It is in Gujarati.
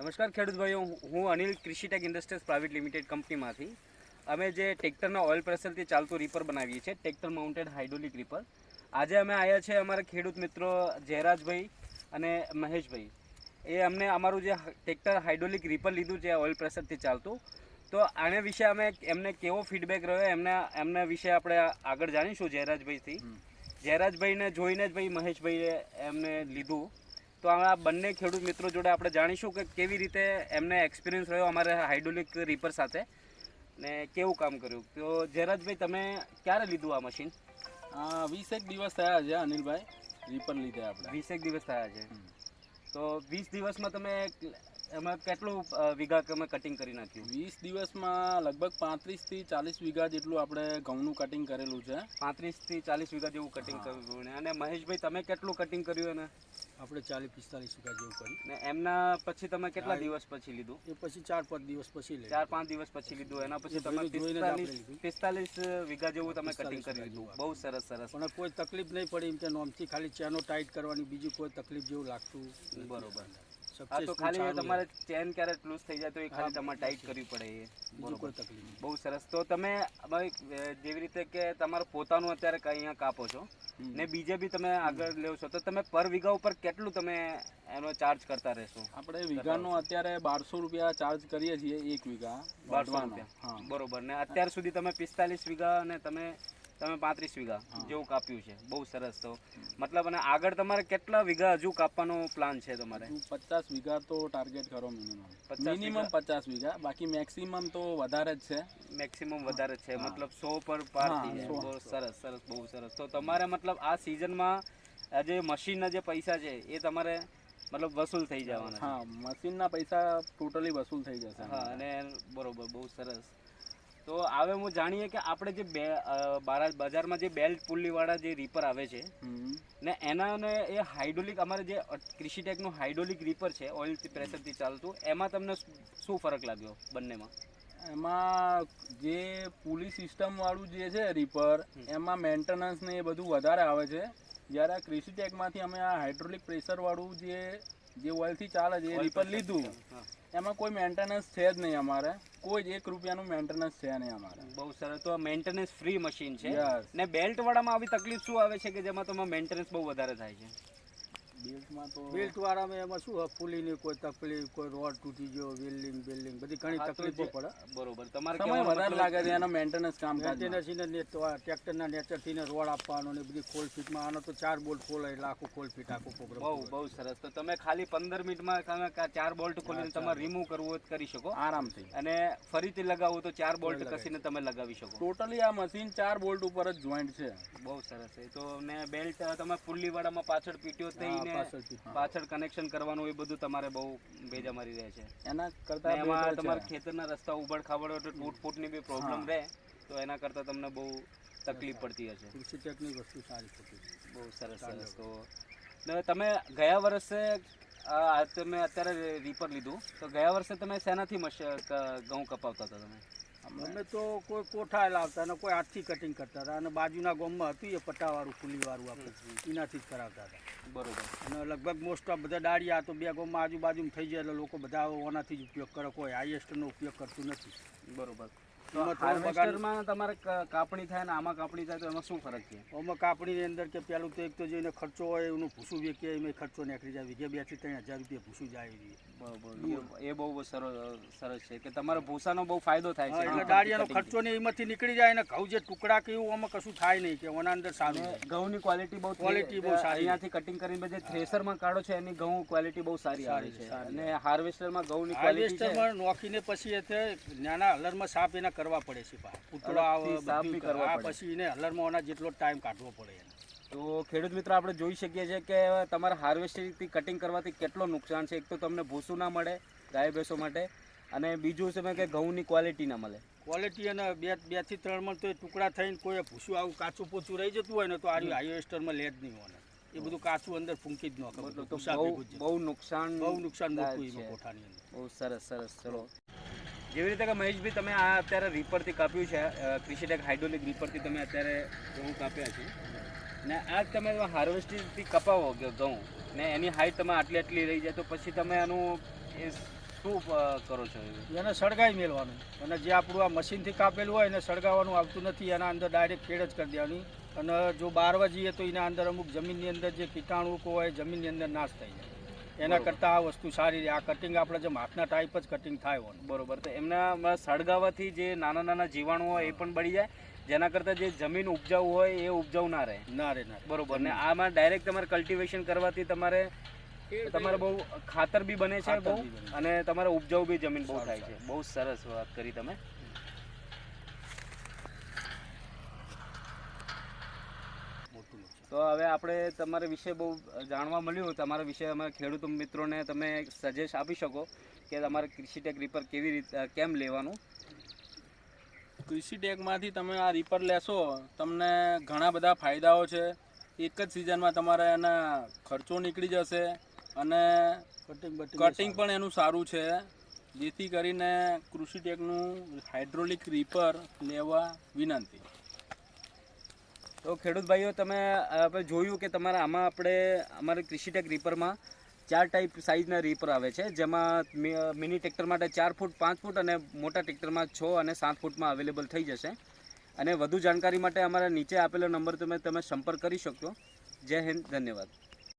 નમસ્કાર ખેડૂત ભાઈઓ હું Anil Krishitech industries private limited કંપનીમાંથી. અમે જે ટ્રેક્ટરના ઓઇલ પ્રેશરથી ચાલતું રીપર બનાવીએ છીએ ટ્રેક્ટર માઉન્ટેડ હાઇડ્રોલિક રીપર. આજે અમે આવ્યા છે અમારા ખેડૂત મિત્રો જયરાજભાઈ અને મહેશભાઈ. એ અમને અમારું જે ટ્રેક્ટર હાઇડ્રોલિક રીપર લીધું છે ઓઇલ પ્રેશરથી ચાલતું. તો આને વિશે અમે એમને કેવો ફીડબેક રહ્યો એમને એમના વિશે આપણે આગળ જાણીશું જયરાજભાઈથી. જયરાજભાઈને જોઈને જ ભાઈ મહેશભાઈએ એમને લીધું. તો આ બંને ખેડૂત મિત્રો જોડે આપણે જાણીશું કે કેવી રીતે એમને એક્સપિરિયન્સ રહ્યો અમારે હાઇડ્રોલિક રીપર સાથે ને કેવું કામ કર્યું? તો જયરાજભાઈ તમે ક્યારે લીધું આ મશીન વીસેક દિવસ થયા છે અનિલભાઈ રીપર લીધે આપણે. વીસેક દિવસ થયા છે. તો વીસ દિવસમાં તમે એમાં કેટલું વીઘા તમે કટિંગ કરી નાખ્યું? વીસ દિવસમાં લગભગ પાંત્રીસથી ચાલીસ વીઘા જેટલું આપણે ઘઉંનું કટિંગ કરેલું છે. પાંત્રીસથી ચાલીસ વીઘા જેવું કટિંગ કર્યું અને મહેશભાઈ તમે કેટલું કટિંગ કર્યું એને? આપણે ચાલીસ પિસ્તાલીસ વીઘા જેવું કર્યું. ને એમના પછી તમે કેટલા દિવસ પછી લીધું? એ પછી ચાર પાંચ દિવસ પછી લઈ ચાર પાંચ દિવસ પછી લીધું. એના પછી તમે પિસ્તાલીસ વીઘા જેવું તમે કટિંગ કરી લીધું બહુ સરસ સરસ. પણ કોઈ તકલીફ નહીં પડી એમ કે નોમથી ખાલી ચેનો ટાઈટ કરવાની બીજી કોઈ તકલીફ જેવું લાગતું. બરોબર. હા તો ખાલી તમારે ચેન ક્યારેક લૂઝ થઈ જાય તો એ ખાલી તમારે ટાઈટ કરવી પડે એ. કોઈ તકલીફ. બહુ સરસ. તો તમે જેવી રીતે કે તમારું પોતાનું અત્યારે અહીંયા કાપો છો ને બીજે બી તમે આગળ લેવ છો તો તમે પર વીઘા ઉપર કેટલું તમે એનો ચાર્જ કરતા રહેશો? આપણે વીઘાનો અત્યારે બારસો રૂપિયા ચાર્જ કરીએ છીએ એક વીઘા બારસો રૂપિયા. હા. બરોબર. ને અત્યાર સુધી તમે પિસ્તાલીસ વીઘા અને તમે તમે પાંત્રીસ વીઘા જેવું કાપ્યું છે. બહુ સરસ તો. મતલબ અને આગળ તમારે કેટલા વીઘા હજુ કાપવાનો પ્લાન છે તમારે? પચાસ વીઘા તો ટાર્ગેટ કરો મિનિમમ મિનિમમ પચાસ વીઘા. બાકી મેક્સિમમ તો વધારે જ છે. મેક્સિમમ વધારે છે. મતલબ સો પર પાર થઈ જાય. સરસ સરસ બહુ સરસ. તો તમારે મતલબ આ સિઝનમાં આ જે મશીનના જે પૈસા છે એ તમારે મતલબ વસૂલ થઈ જવાના હા મશીનના પૈસા ટોટલી વસૂલ થઈ જશે. હા અને બરોબર બહુ સરસ. તો હવે હું જાણીએ કે આપણે જે બે બજારમાં જે બેલ્ટ પુલ્લીવાળા જે રીપર આવે છે ને એના ને એ હાઇડ્રોલિક અમારે જે કૃષિટેકનું હાઇડ્રોલિક રીપર છે ઓઇલ પ્રેશરથી ચાલતું એમાં તમને શું ફરક લાગ્યો બંનેમાં? એમાં જે પુલી સિસ્ટમવાળું જે છે રીપર એમાં મેન્ટેનન્સ ને એ બધું વધારે આવે છે. જ્યારે આ કૃષિ ટેકમાંથી અમે આ હાઇડ્રોલિક પ્રેશરવાળું જે જે ઓઇલથી ચાલે છે એ રિપર લીધું. એમાં કોઈ મેન્ટેનન્સ છે જ નહીં અમારે. કોઈ જ એક રૂપિયાનું મેન્ટેનન્સ છે નહીં અમારે. બહુ સરસ. તો મેન્ટેનન્સ ફ્રી મશીન છે. ને બેલ્ટ વાળામાં આવી તકલીફ શું આવે છે કે જેમાં તમારે મેન્ટેનન્સ બહુ વધારે થાય છે? બેલ્ટમાં તો બેલ્ટ એમાં શું ફૂલીની કોઈ તકલીફ કોઈ રોડ તૂટી ગયો વેલ્ડિંગ બેલ્ડિંગ બધી ઘણી તકલીફો પડે. બરોબર તમારે સમય વધારે લાગે છે એનો મેન્ટેનન્સ કામ મેન્ટેનન્સને નેટ ટ્રેક્ટરના નેચરથી ને રોડ આપવાનો ને બધી ખોલ ફીટમાં આનો તો ચાર બોલ્ટ ખોલે એટલે આખું ખોલ ફીટ આખું પ્રોગ્રામ બહુ બહુ સરસ. તો તમે ખાલી પંદર મિનિટમાં તમે ચાર બોલ્ટ ખોલીને તમારે રિમૂવ કરવું હોય કરી શકો. આરામથી. અને ફરીથી લગાવવું તો ચાર બોલ્ટ લગાવી. કસીને તમે લગાવી શકો. ટોટલી આ મશીન ચાર બોલ્ટ ઉપર જ જોઈન્ટ છે. બહુ સરસ છે. તો બેલ્ટ તમે પુલ્લી વાળામાં પાછળ પીટ્યો થઈને પાછળ કનેક્શન કરવાનું એ બધું તમારે બહુ ભેજા મારી રહે છે. એના કરતા એમાં તમારા. ખેતરના રસ્તા ઉબડ ખાબડ હોય તો તૂટ ફૂટની બી પ્રોબ્લેમ. રહે તો એના કરતા તમને બહુ તકલીફ પડતી હશે. કૃષિ વસ્તુ સારી થતી બહુ સરસ સરસ. તો તમે ગયા વર્ષે તમે અત્યારે રીપર લીધું. તો ગયા વર્ષે તમે શેનાથી ઘઉં કપાવતા હતા તમે? અમે તો કોઈ કોઠા લાવતા ને કોઈ હાથથી કટિંગ કરતા હતા. અને બાજુના ગામમાં હતું એ પટ્ટાવાળું ફૂલીવાળું આપણે એનાથી જ કરાવતા હતા. બરોબર. અને લગભગ મોસ્ટ ઓફ બધા ડાળિયા તો બે ગામમાં આજુબાજુમાં થઈ જાય એટલે લોકો બધા ઓનાથી જ ઉપયોગ કરે. કોઈ હાઈએસ્ટનો ઉપયોગ કરતું નથી. બરોબર. હાર્વેસ્ટરમાં તમારે કાપણી થાય ને આમાં કાપણી થાય તો એમાં શું ફરક છે? આમાં કાપણીની અંદર કે પેલું તો એક તો જેને ખર્ચો હોય એનું ભૂસું વેચીએ એમાં ખર્ચો નીકળી જાય. વીઘે બેથી ત્રણ હજાર રૂપિયા ભૂસું જાય બરોબર. એ- બહુ સરસ સરસ છે કે તમારે ભૂસાનો બહુ ફાયદો થાય છે. એટલે ડાળિયાનો ખર્ચો ને એમાંથી નીકળી જાય અને ઘઉં જે ટુકડા કે એવું આમાં કશું થાય નહીં કે ઓના અંદર સારું. ઘઉંની ક્વોલિટી બહુ ક્વોલિટી બહુ સારી. અહીંયાથી કટિંગ કરીને જે થ્રેસરમાં કાઢો છે એની ઘઉં ક્વોલિટી બહુ સારી આવે છે. અને હાર્વેસ્ટરમાં ઘઉંની હાર્વેસ્ટરમાં નોખીને પછી એ નાના હલરમાં સાપ એને કરવા પડે છે પાછા. પૂતળો કરવા એને હલરમાં જેટલો ટાઈમ કાઢવો પડે એને. તો ખેડૂત મિત્રો આપણે જોઈ શકીએ છીએ કે તમારે હાર્વેસ્ટિંગથી કટિંગ કરવાથી કેટલો નુકસાન છે? એક તો તમને ભૂસું ના મળે ગાય ભેંસો માટે. અને બીજું છે કે ઘઉંની ક્વોલિટી ના મળે. ક્વોલિટી અને બે બેથી ત્રણમાં તો ટુકડા થઈને કોઈ ભૂસું આવું કાચું પોચું રહી જતું હોય ને તો આ હાર્વેસ્ટરમાં લે જ નહીં હોય એ બધું કાચું અંદર ફૂંકી જ ન બહુ નુકસાન બહુ નુકસાન મોટું. કોઠાની અંદર બહુ સરસ સરસ. ચલો. જેવી રીતે કે મહેશભાઈ, તમે આ અત્યારે રીપરથી કાપ્યું છે કૃષિટેક હાઇડ્રોલિક રીપરથી તમે અત્યારે ઘઉં કાપ્યા છે. ને આ તમે હાર્વેસ્ટિંગથી કપાવો ઘઉં, ને એની હાઈટ તમે આટલી આટલી રહી જાય તો પછી તમે આનું એ શું કરો છો? એને સળગાવી મેળવાનું. અને જે આપણું આ મશીનથી કાપેલું હોય એને સળગાવવાનું આવતું નથી, એના અંદર ડાયરેક્ટ ખેડ જ કરી દેવાની. અને જો બારવા જઈએ તો એના અંદર અમુક જમીનની અંદર જે કીટાણુ હોય, જમીનની અંદર નાશ થઈ જાય. એના. કરતાં આ વસ્તુ સારી રહે. આ કટિંગ આપણે જેમ હાથના ટાઈપ જ કટિંગ થાય હોય બરોબર. તો એમના સળગાવાથી જે નાના નાના જીવાણુ હોય એ પણ બળી જાય. જેના કરતાં જે જમીન ઉપજાઉ હોય એ ઉપજાઉ ના રહે. ના રે ના બરોબર. ને આમાં ડાયરેક્ટ તમારે કલ્ટિવેશન કરવાથી તમારે તમારે બહુ ખાતર બી બને છે બહુ અને તમારે ઉપજાઉ બી જમીન બહુ થાય છે. બહુ સરસ વાત કરી તમે મોટું નુકસાન. તો હવે આપણે તમારા વિશે બહુ જાણવા મળ્યું તમારા વિશે અમારા ખેડૂત મિત્રોને તમે સજેસ્ટ આપી શકો કે તમારે કૃષિટેક રીપર કેવી રીતે કેમ લેવાનું? કૃષિ ટેકમાંથી તમે આ રીપર લેશો તમને ઘણા બધા ફાયદાઓ છે. એક જ સિઝનમાં તમારે એના ખર્ચો નીકળી જશે અને કટિંગ કટિંગ પણ એનું સારું છે. જેથી કરીને કૃષિ ટેકનું હાઇડ્રોલિક રીપર લેવા વિનંતી. તો ખેડૂત ભાઈઓ, તમે આપણે જોયું કે તમારા આમાં આપણે, અમારે કૃષિટેક રીપરમાં ચાર ટાઈપ સાઇઝના રીપર આવે છે. જેમાં મિની ટ્રેક્ટર માટે ચાર ફૂટ, પાંચ ફૂટ અને મોટા ટ્રેક્ટરમાં છ અને સાત ફૂટમાં અવેલેબલ થઈ જશે. અને વધુ જાણકારી માટે અમારા નીચે આપેલો નંબર તમે તમે સંપર્ક કરી શકશો. જય હિન્દ, ધન્યવાદ.